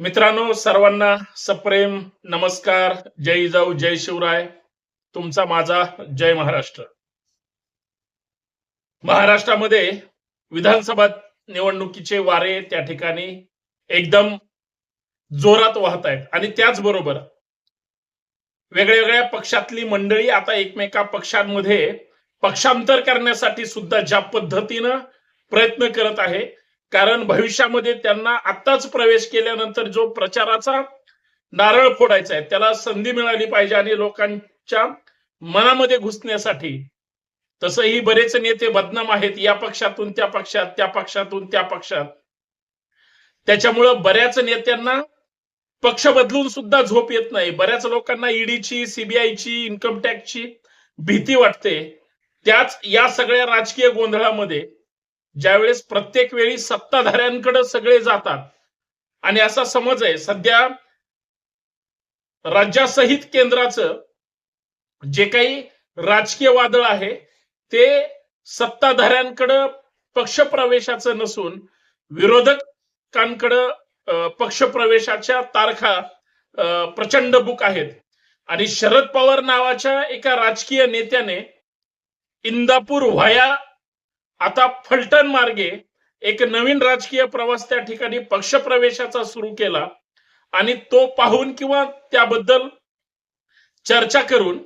मित्रांनो सर्वांना सप्रेम नमस्कार. जय जाऊ जय शिवराय. तुमचा माझा जय महाराष्ट्र. महाराष्ट्रामध्ये विधानसभा निवडणुकीचे वारे त्या ठिकाणी एकदम जोरात वाहत आहेत. आणि त्याचबरोबर वेगळ्या वेगळ्या पक्षातली मंडळी आता एकमेका पक्षांमध्ये पक्षांतर करण्यासाठी सुद्धा ज्या पद्धतीनं प्रयत्न करत आहे कारण भविष्यामध्ये त्यांना आत्ताच प्रवेश केल्यानंतर जो प्रचाराचा नारळ फोडायचा आहे त्याला संधी मिळाली पाहिजे आणि लोकांच्या मनामध्ये घुसण्यासाठी. तसंही बरेच नेते बदनाम आहेत या पक्षातून त्या पक्षात त्या पक्षातून त्या पक्षात. त्याच्यामुळं बऱ्याच नेत्यांना पक्ष बदलून सुद्धा झोप येत नाही. बऱ्याच लोकांना ईडीची सीबीआयची इन्कम टॅक्सची भीती वाटते. त्याच या सगळ्या राजकीय गोंधळामध्ये ज्यावेळेस प्रत्येक वेळी सत्ताधाऱ्यांकडे सगळे जातात. आणि असा समज आहे सध्या राज्यासहित केंद्राचं जे काही राजकीय वादळ आहे ते सत्ताधाऱ्यांकडं पक्षप्रवेशाचं नसून विरोधकांकडं पक्षप्रवेशाच्या तारखा अं, प्रचंड बुक आहेत. आणि शरद पवार नावाच्या एका राजकीय नेत्याने इंदापूर व्हाया आता फलटण मार्गे एक नवीन राजकीय प्रवास त्या ठिकाणी पक्षप्रवेशाचा सुरू केला. आणि तो पाहून किंवा त्याबद्दल चर्चा करून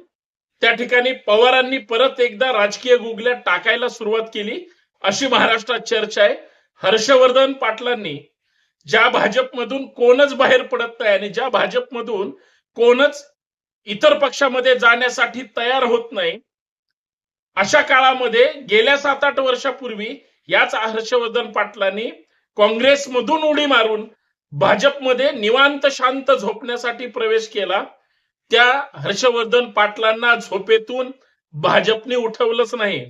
त्या ठिकाणी पवारांनी परत एकदा राजकीय गुगल्या टाकायला सुरुवात केली. अशी महाराष्ट्रात चर्चा आहे. हर्षवर्धन पाटलांनी ज्या भाजपमधून कोणच बाहेर पडत नाही आणि ज्या भाजपमधून कोणच इतर पक्षामध्ये जाण्यासाठी तयार होत नाही अशा काळामध्ये गेल्या सात आठ वर्षापूर्वी याच हर्षवर्धन पाटलांनी काँग्रेसमधून उडी मारून भाजपमध्ये निवांत शांत झोपण्यासाठी प्रवेश केला. त्या हर्षवर्धन पाटलांना झोपेतून भाजपने उठवलंच नाही.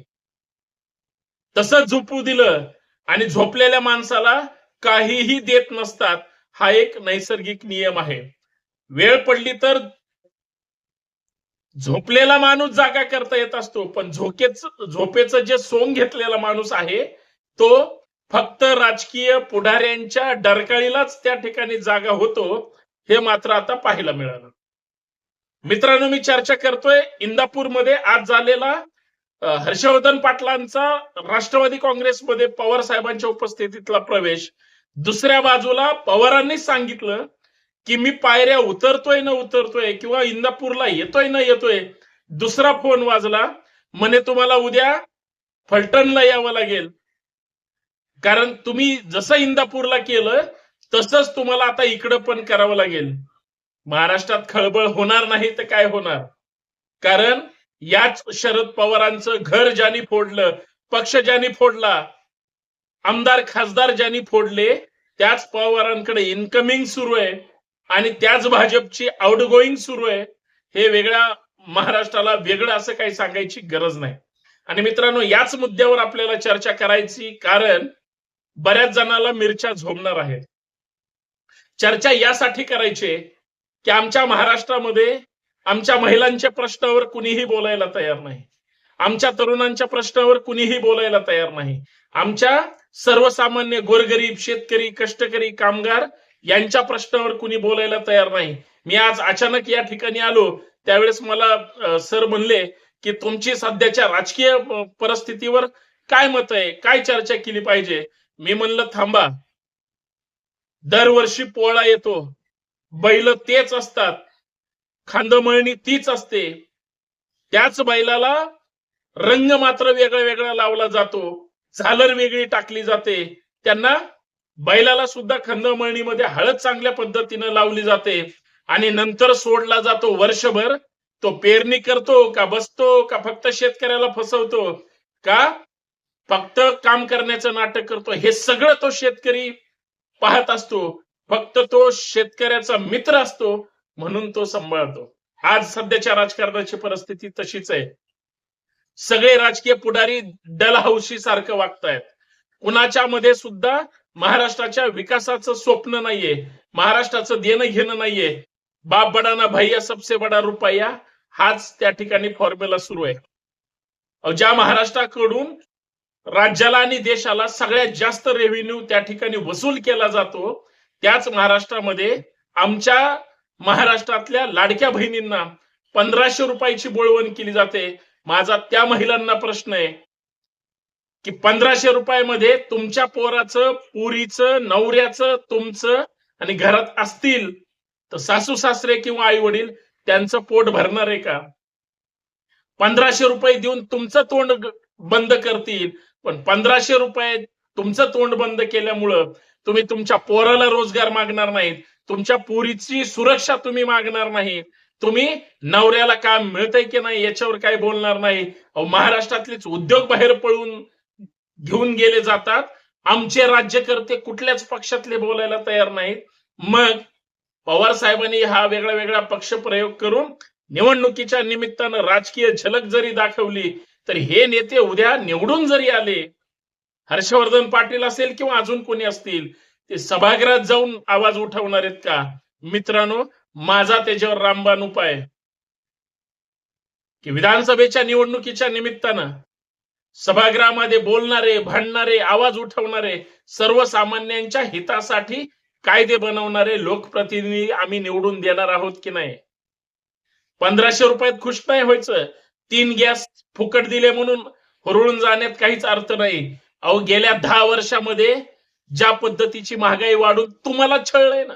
तसंच झोपू दिलं आणि झोपलेल्या माणसाला काहीही देत नसतात हा एक नैसर्गिक नियम आहे. वेळ पडली तर झोपलेला माणूस जागा करता येत असतो पण झोकेच झोपेचं जे सोंग घेतलेला माणूस आहे तो फक्त राजकीय पुढाऱ्यांच्या डरकाळीलाच त्या ठिकाणी जागा होतो हे मात्र आता पाहायला मिळालं. मित्रांनो मी चर्चा करतोय इंदापूरमध्ये आज झालेला हर्षवर्धन पाटलांचा राष्ट्रवादी काँग्रेसमध्ये पवार साहेबांच्या उपस्थितीतला प्रवेश. दुसऱ्या बाजूला पवारांनी सांगितलं की मी पायऱ्या उतरतोय ना उतरतोय किंवा इंदापूरला येतोय ना येतोय दुसरा फोन वाजला म्हणे तुम्हाला उद्या फलटणला यावं लागेल. कारण तुम्ही जसं इंदापूरला केलं तसंच तुम्हाला आता इकडं पण करावं लागेल. महाराष्ट्रात खळबळ होणार नाही तर काय होणार? कारण याच शरद पवारांचं घर ज्यांनी फोडलं पक्ष ज्यांनी फोडला आमदार खासदार ज्यांनी फोडले त्याच पवारांकडे इन्कमिंग सुरू आहे. आणि त्याच भाजपची आउटगोईंग सुरू आहे. हे वेगळ्या महाराष्ट्राला वेगळं असं काही सांगायची गरज नाही. आणि मित्रांनो याच मुद्द्यावर आपल्याला चर्चा करायची कारण बऱ्याच जणाला मिरच्या झोमणार आहेत. चर्चा यासाठी करायची की आमच्या महाराष्ट्रामध्ये आमच्या महिलांच्या प्रश्नावर कुणीही बोलायला तयार नाही. आमच्या तरुणांच्या प्रश्नावर कुणीही बोलायला तयार नाही. आमच्या सर्वसामान्य गोरगरीब शेतकरी कष्टकरी कामगार यांच्या प्रश्नावर कुणी बोलायला तयार नाही. मी आज अचानक या ठिकाणी आलो त्यावेळेस मला सर म्हणले की तुमची सध्याच्या राजकीय परिस्थितीवर काय मत आहे? काय चर्चा केली पाहिजे? मी म्हणलं थांबा. दरवर्षी पोळा येतो. बैल तेच असतात. खांदमळणी तीच असते. त्याच बैलाला रंग मात्र वेगळा वेगळा लावला जातो. झालर वेगळी टाकली जाते. त्यांना बैलाला सुद्धा खंदमळणीमध्ये हळद चांगल्या पद्धतीनं लावली जाते आणि नंतर सोडला जातो वर्षभर. तो पेरणी करतो का बसतो का फक्त शेतकऱ्याला फसवतो का फक्त काम करण्याचं नाटक करतो? हे सगळं तो शेतकरी पाहत असतो. फक्त तो शेतकऱ्याचा मित्र असतो म्हणून तो सांभाळतो. आज सध्याच्या राजकारणाची परिस्थिती तशीच आहे. सगळे राजकीय पुढारी डलहौशी सारखं वागतायत. कुणाच्या मध्ये सुद्धा महाराष्ट्राच्या विकासाचं स्वप्न नाहीये महाराष्ट्राचं देणं घेणं नाहीये. बाप बडाना भैया सबसे बडा रुपया हाच त्या ठिकाणी फॉर्म्युला सुरू आहे. ज्या महाराष्ट्राकडून राज्याला आणि देशाला सगळ्यात जास्त रेव्हेन्यू त्या ठिकाणी वसूल केला जातो त्याच महाराष्ट्रामध्ये आमच्या महाराष्ट्रातल्या लाडक्या बहिणींना पंधराशे रुपयाची बोळवण केली जाते. माझा त्या महिलांना प्रश्न आहे की पंधराशे रुपयामध्ये तुमच्या पोराचं पुरीचं नवऱ्याचं तुमचं आणि घरात असतील तर सासू सासरे किंवा आई वडील त्यांचं पोट भरणार आहे का? पंधराशे रुपये देऊन तुमचं तोंड बंद करतील. पण पंधराशे रुपये तुमचं तोंड बंद केल्यामुळं तुम्ही तुमच्या पोराला रोजगार मागणार नाहीत. तुमच्या पोरीची सुरक्षा तुम्ही मागणार नाही. तुम्ही नवऱ्याला काम मिळतंय की नाही याच्यावर काही बोलणार नाही. महाराष्ट्रातलेच उद्योग बाहेर पळून घेऊन गेले जातात. आमचे राज्यकर्ते कुठल्याच पक्षातले बोलायला तयार नाहीत. मग पवार साहेबांनी हा वेगळा वेगळा पक्ष प्रयोग करून निवडणुकीच्या निमित्तानं राजकीय झलक जरी दाखवली तर हे नेते उद्या निवडून जरी आले हर्षवर्धन पाटील असेल किंवा अजून कोणी असतील ते सभागृहात जाऊन आवाज उठवणार आहेत का? मित्रांनो माझा त्याच्यावर रामबाण उपाय की विधानसभेच्या निवडणुकीच्या निमित्तानं सभागृहामध्ये बोलणारे भांडणारे आवाज उठवणारे सर्वसामान्यांच्या हितासाठी कायदे बनवणारे लोकप्रतिनिधी आम्ही निवडून देणार आहोत की नाही? पंधराशे रुपयात खुश नाही व्हायचं. तीन गॅस फुकट दिले म्हणून हुरळून जाण्यात काहीच अर्थ नाही. अहो गेल्या दहा वर्षामध्ये ज्या पद्धतीची महागाई वाढून तुम्हाला छळलंय ना?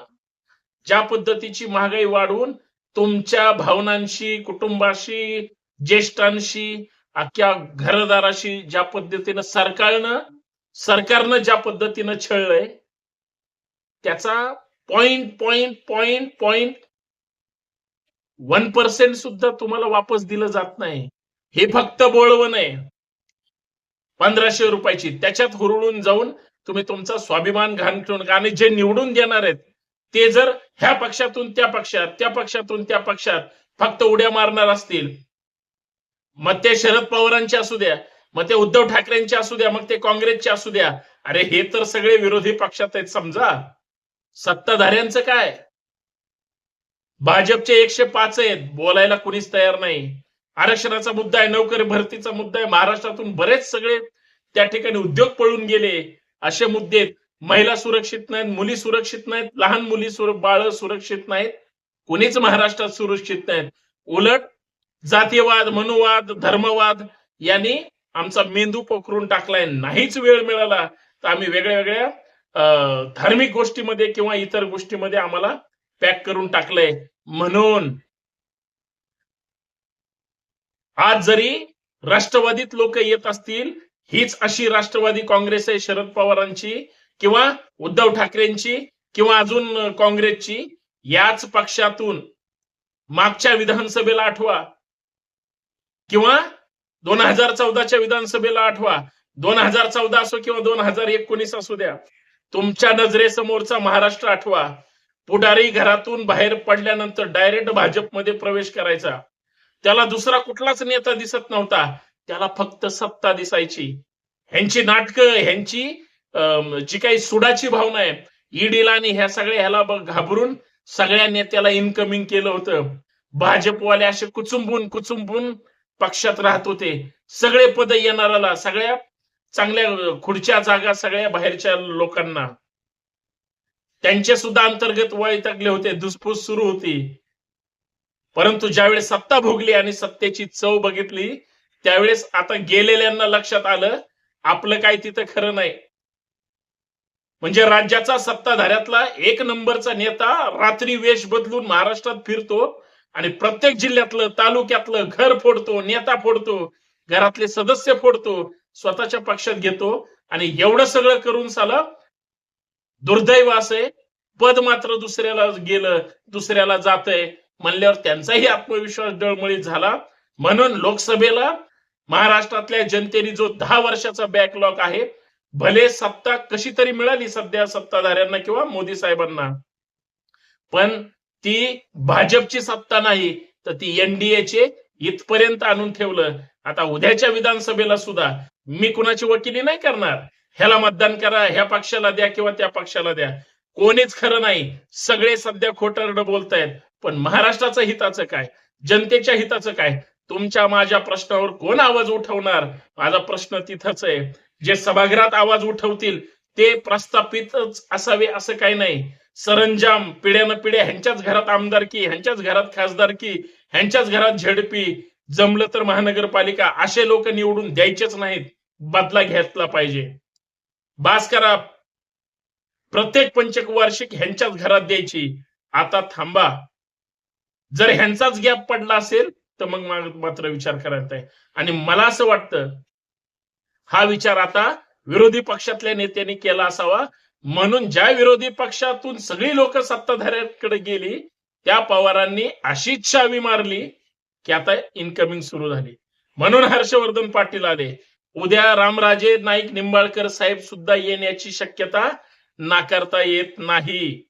ज्या पद्धतीची महागाई वाढून तुमच्या भावनांशी कुटुंबाशी ज्येष्ठांशी अख्ख्या घरदाराशी ज्या पद्धतीनं सरकारनं सरकारनं ज्या पद्धतीनं छळलंय त्याचा point point point point one percent सुद्धा तुम्हाला वापस दिलं जात नाही. हे फक्त बोळवण आहे. पंधराशे रुपयाची. त्याच्यात हुरळून जाऊन तुम्ही तुमचा स्वाभिमान घाण ठेवून आणि जे निवडून देणार आहेत ते जर ह्या पक्षातून त्या पक्षात त्या पक्षातून त्या पक्षात फक्त उड्या मारणार असतील मग ते शरद पवारांचे असू द्या मग ते उद्धव ठाकरेंचे असू द्या मग ते काँग्रेसचे असू द्या. अरे हे तर सगळे विरोधी पक्षात आहेत समजा. सत्ताधाऱ्यांचं काय? भाजपचे एकशे पाच आहेत बोलायला कुणीच तयार नाही. आरक्षणाचा मुद्दा आहे नोकरी भरतीचा मुद्दा आहे महाराष्ट्रातून बरेच सगळे त्या ठिकाणी उद्योग पळून गेले. असे मुद्दे आहेत. महिला सुरक्षित नाहीत मुली सुरक्षित नाहीत लहान मुली सुर बाळ सुरक्षित नाहीत. कोणीच महाराष्ट्रात सुरक्षित नाहीत. उलट जातीयवाद मनुवाद धर्मवाद यांनी आमचा मेंदू पोखरून टाकलाय. नाहीच वेळ मिळाला तर आम्ही वेगळ्या वेगळ्या धार्मिक गोष्टीमध्ये किंवा इतर गोष्टीमध्ये आम्हाला पॅक करून टाकलंय. म्हणून आज जरी राष्ट्रवादीत लोक येत असतील हीच अशी राष्ट्रवादी काँग्रेस आहे शरद पवारांची किंवा उद्धव ठाकरेंची किंवा अजून काँग्रेसची याच पक्षातून मागच्या विधानसभेला आठवा किंवा दोन हजार चौदाच्या विधानसभेला आठवा. दोन हजार चौदा असो किंवा दोन हजार एकोणीस असू द्या. तुमच्या नजरेसमोरचा महाराष्ट्र आठवा. पुढारी घरातून बाहेर पडल्यानंतर डायरेक्ट भाजपमध्ये प्रवेश करायचा. त्याला दुसरा कुठलाच नेता दिसत नव्हता. त्याला फक्त सत्ता दिसायची. ह्यांची नाटकं ह्यांची अं, जी काही सुडाची भावना आहे ईडीला आणि ह्या सगळ्या ह्याला घाबरून सगळ्या नेत्याला इनकमिंग केलं होतं. भाजपवाले असे कुचुंबून कुचुंबून पक्षात राहत होते सगळे पद येणाराला सगळ्या चांगल्या खुर्च्या जागा सगळ्या बाहेरच्या लोकांना. त्यांचे सुद्धा अंतर्गत वैतागले होते धुसफूस सुरू होती. परंतु ज्यावेळेस सत्ता भोगली आणि सत्तेची चव बघितली त्यावेळेस आता गेलेल्यांना लक्षात आलं आपलं काय तिथं खरं नाही. म्हणजे राज्याचा सत्ताधाऱ्यातला एक नंबरचा नेता रात्री वेश बदलून महाराष्ट्रात फिरतो आणि प्रत्येक जिल्ह्यातलं तालुक्यातलं घर फोडतो नेता फोडतो घरातले सदस्य फोडतो स्वतःच्या पक्षात घेतो आणि एवढं सगळं करून साला दुर्दैव असे पद मात्र दुसऱ्याला गेलं दुसऱ्याला जातंय म्हणल्यावर त्यांचाही आत्मविश्वास डळमळीत झाला. म्हणून लोकसभेला महाराष्ट्रातल्या जनतेने जो दहा वर्षाचा बॅकलॉग आहे भले सत्ता कशी तरी मिळाली सध्या सत्ताधाऱ्यांना किंवा मोदी साहेबांना पण ती भाजपची सत्ता नाही तर ती एनडीएचे इथपर्यंत आणून ठेवलं. आता उद्याच्या विधानसभेला सुद्धा मी कुणाची वकिली नाही करणार? ह्याला मतदान करा ह्या पक्षाला द्या किंवा त्या पक्षाला द्या. कोणीच खरं नाही. सगळे सध्या खोटरड बोलतायत. पण महाराष्ट्राचं हिताचं काय? जनतेच्या हिताचं काय? तुमच्या माझ्या प्रश्नावर कोण आवाज उठवणार? माझा प्रश्न तिथंच आहे. जे सभागृहात आवाज उठवतील ते प्रस्थापितच असावे असं काही नाही. सरंजाम पिढ्यानं पिढ्या ह्यांच्याच घरात आमदारकी ह्यांच्याच घरात खासदारकी ह्यांच्याच घरात झेडपी जमलं तर महानगरपालिका असे लोक निवडून द्यायचेच नाहीत. बदला घेतला पाहिजे. बास करा. प्रत्येक पंचक वार्षिक ह्यांच्याच घरात द्यायची. आता थांबा. जर ह्यांचाच गॅप पडला असेल तर मग मात्र विचार करायचा आहे. आणि मला असं वाटतं हा विचार आता विरोधी पक्षातल्या नेत्यांनी केला असावा. म्हणून ज्या विरोधी पक्षातून सगळी लोक सत्ताधाऱ्यांकडे गेली त्या पवारांनी अशीच छावी मारली की आता इनकमिंग सुरू झाली. म्हणून हर्षवर्धन पाटील आले. उद्या रामराजे नाईक निंबाळकर साहेब सुद्धा येण्याची शक्यता नाकारता येत नाही.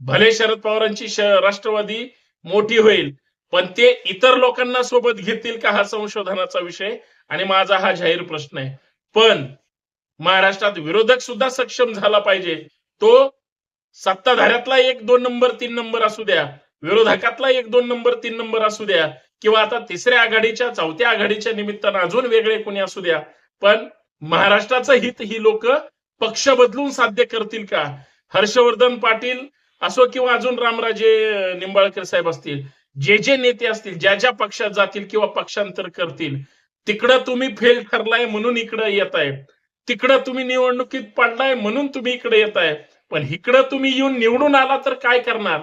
भले शरद पवारांची राष्ट्रवादी मोठी होईल पण ते इतर लोकांना सोबत घेतील का हा संशोधनाचा विषय? आणि माझा हा जाहीर प्रश्न आहे. पण महाराष्ट्रात विरोधक सुद्धा सक्षम झाला पाहिजे. तो सत्ताधाऱ्यातला एक दोन नंबर तीन नंबर असू द्या विरोधकातला एक दोन नंबर तीन नंबर असू द्या किंवा आता तिसऱ्या आघाडीच्या चौथ्या आघाडीच्या निमित्तानं अजून वेगळे कोणी असू द्या पण महाराष्ट्राचं हित ही लोक पक्ष बदलून साध्य करतील का? हर्षवर्धन पाटील असो किंवा अजून रामराजे निंबाळकर साहेब असतील जे जे नेते असतील ज्या ज्या पक्षात जातील किंवा पक्षांतर करतील तिकडं तुम्ही फेल ठरलाय म्हणून इकडं येत आहे तिकडं तुम्ही निवडणुकीत पडलाय म्हणून तुम्ही इकडे येत आहे पण इकडं तुम्ही येऊन निवडून आला तर काय करणार?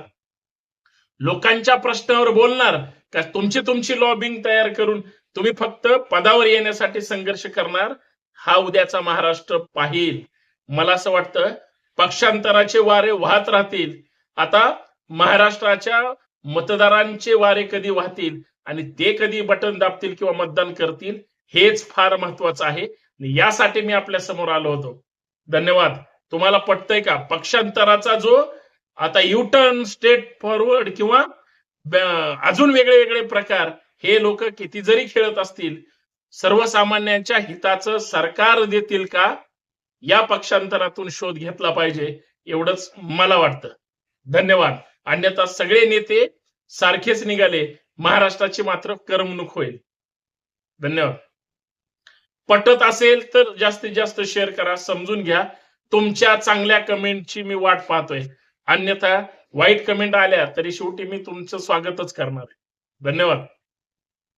लोकांच्या प्रश्नावर बोलणार का तुमची तुमची लॉबिंग तयार करून तुम्ही फक्त पदावर येण्यासाठी संघर्ष करणार? हा उद्याचा महाराष्ट्र पाहिल. मला असं वाटतं पक्षांतराचे वारे वाहत राहतील. आता महाराष्ट्राच्या मतदारांचे वारे कधी वाहतील आणि ते कधी बटन दाबतील किंवा मतदान करतील हेच फार महत्वाचं आहे. यासाठी मी आपल्यासमोर आलो होतो. धन्यवाद. तुम्हाला पटतंय का? पक्षांतराचा जो आता युटर्न स्टेट फॉरवर्ड किंवा अजून वेगळे वेगळे प्रकार हे लोक किती जरी खेळत असतील सर्वसामान्यांच्या हिताचं सरकार देतील का? या पक्षांतरातून शोध घेतला पाहिजे एवढंच मला वाटतं. धन्यवाद. अन्यथा सगळे नेते सारखेच निघाले. महाराष्ट्राची मात्र करमणूक होईल. धन्यवाद. पटत असेल तर जास्तीत जास्त शेअर करा समजून घ्या. तुमच्या चांगल्या कमेंटची मी वाट पाहतोय. अन्यथा वाईट कमेंट आल्या तरी शेवटी मी तुमचं स्वागतच करणार आहे. धन्यवाद.